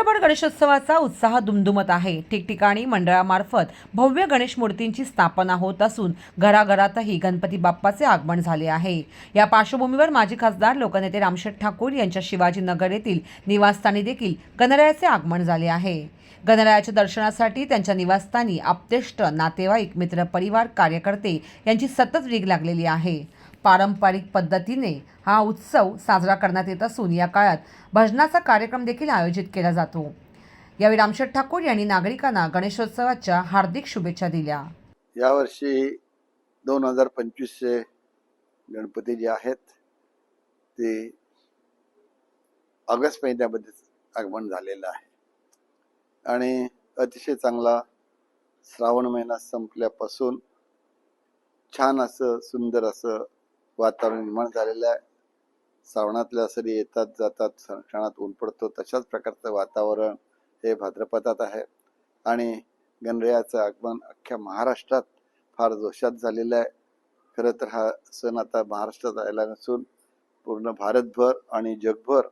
महाराष्ट्रभर गणेशोत्सवाचा उत्साह दुमदुमत आहे. ठिकठिकाणी मंडळामार्फत भव्य गणेश मूर्तींची स्थापना होत असून घराघरातही गणपती बाप्पाचे आगमन झाले आहे. या पार्श्वभूमीवर माजी खासदार लोकनेते रामशेठ ठाकूर यांच्या शिवाजीनगर येथील निवासस्थानी देखील गणरायाचे आगमन झाले आहे. गणरायाच्या दर्शनासाठी त्यांच्या निवासस्थानी आप्तेष्ट नातेवाईक मित्र परिवार कार्यकर्ते यांची सतत रीग लागलेली आहे. पारंपरिक पद्धतीने हा उत्सव साजरा करण्यात येत असून या काळात भजनाचा कार्यक्रम देखील आयोजित केला जातो. यावेळी रामशेठ ठाकूर यांनी नागरिकांना गणेशोत्सवाच्या हार्दिक शुभेच्छा दिल्या. यावर्षी दोन हजार पंचवीसचे गणपती जे आहेत ते ऑगस्ट महिन्यामध्ये आगमन झालेलं आहे. आणि अतिशय चांगला श्रावण महिना संपल्यापासून छान असं सुंदर असं वातावरण निर्माण झालेलं आहे. श्रावणातल्या सरी येतात जातात क्षणात ऊन पडतो. तशाच प्रकारचं वातावरण हे भाद्रपदात आहे. आणि गणरायाचं आगमन अख्ख्या महाराष्ट्रात फार जोशात झालेलं आहे. खरं तर हा सण आता महाराष्ट्रात आलेला नसून पूर्ण भारतभर आणि जगभर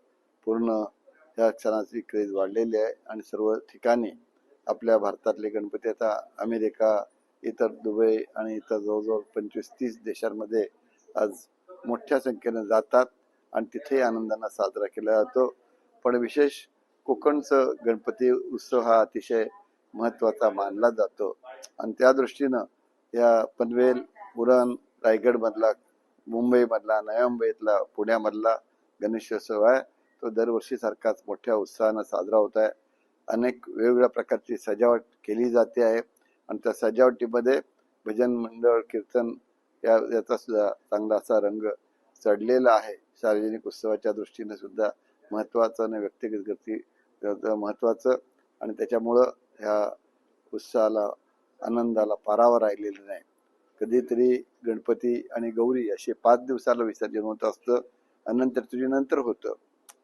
पूर्ण या सणाची क्रेज वाढलेली आहे. आणि सर्व ठिकाणी आपल्या भारतातले गणपती आता अमेरिका इतर दुबई आणि इतर जवळजवळ पंचवीस तीस देशांमध्ये आज मोठ्या संख्येनं जातात आणि तिथेही आनंदानं साजरा केला जातो. पण विशेष कोकणचं गणपती उत्सव हा अतिशय महत्त्वाचा मानला जातो. आणि त्या दृष्टीनं या पनवेल उरण रायगडमधला मुंबईमधला नव्या मुंबईतला पुण्यामधला गणेशोत्सव आहे. तो दरवर्षी सारखाच मोठ्या उत्साहानं साजरा होत आहे. अनेक वेगवेगळ्या प्रकारची सजावट केली जाते आहे. आणि त्या सजावटीमध्ये भजन मंडळ कीर्तन या याचा सुद्धा चांगला असा रंग चढलेला आहे. सार्वजनिक उत्सवाच्या दृष्टीने सुद्धा महत्त्वाचं आणि व्यक्तिगत गती महत्त्वाचं आणि त्याच्यामुळं ह्या उत्साहाला आनंदाला पारावर राहिलेलं नाही. कधीतरी गणपती आणि गौरी असे पाच दिवसाला विसर्जन होत असतं. अनंतर तुझी नंतर होतं.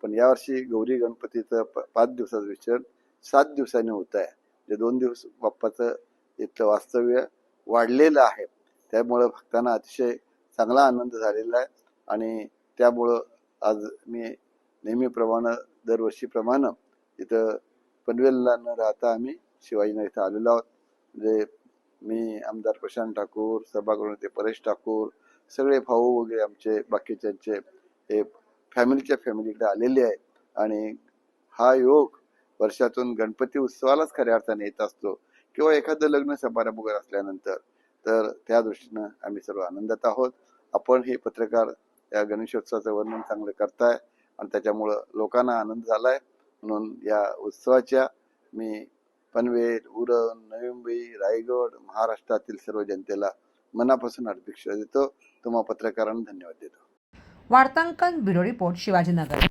पण यावर्षी गौरी गणपतीचं प- पाच दिवसाचं विसर्जन सात दिवसांनी होत आहे जे दोन दिवस बाप्पाचं इथलं वास्तव्य वाढलेलं आहे. त्यामुळं भक्तांना अतिशय चांगला आनंद झालेला आहे. आणि त्यामुळं आज मी नेहमीप्रमाणे दरवर्षीप्रमाणे इथं पनवेलला न राहता आम्ही शिवाजीनगर इथं आलेलो आहोत. म्हणजे मी आमदार प्रशांत ठाकूर सभागृह ते परेश ठाकूर सगळे भाऊ वगैरे आमचे बाकीच्यांचे हे फॅमिलीच्या फॅमिलीकडे आलेले आहे आणि हा योग वर्षातून गणपती उत्सवालाच खऱ्या अर्थाने येत असतो. किंवा एखादं लग्न समारंभ असल्यानंतर तर त्या दृष्टीनं आम्ही सर्व आनंदात आहोत. आपण हे पत्रकार या गणेशोत्सवाचं वर्णन चांगलं करताय आणि त्याच्यामुळं लोकांना आनंद झालाय. म्हणून या उत्सवाच्या मी पनवेल उरण नवी मुंबई रायगड महाराष्ट्रातील सर्व जनतेला मनापासून अपेक्षा देतो. तुम्हा पत्रकारांना धन्यवाद देतो. वार्तांकन ब्युरो रिपोर्ट शिवाजीनगर.